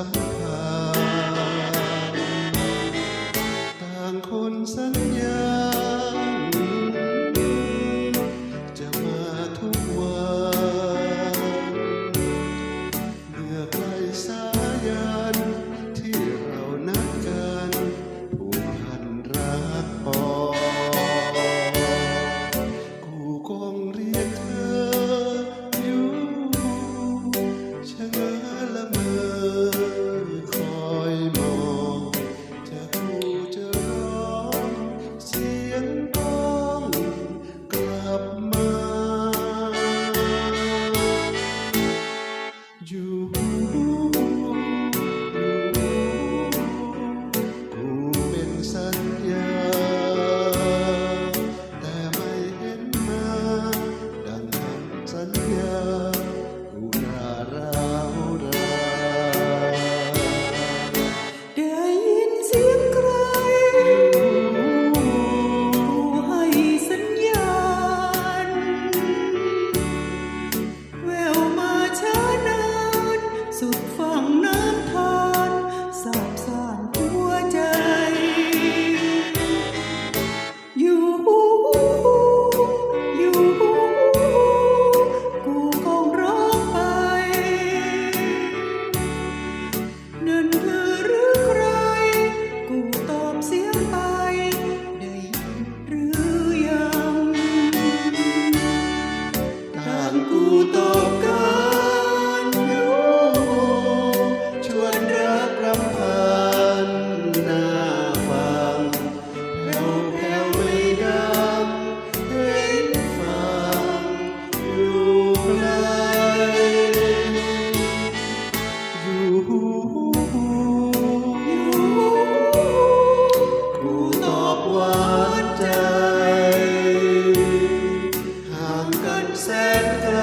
ัมผัสต่างคนสัญญา ญ แสนไกล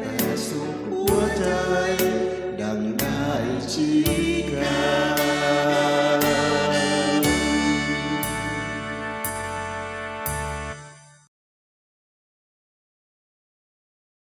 แต่สุขหัวใจ ดังได้ชี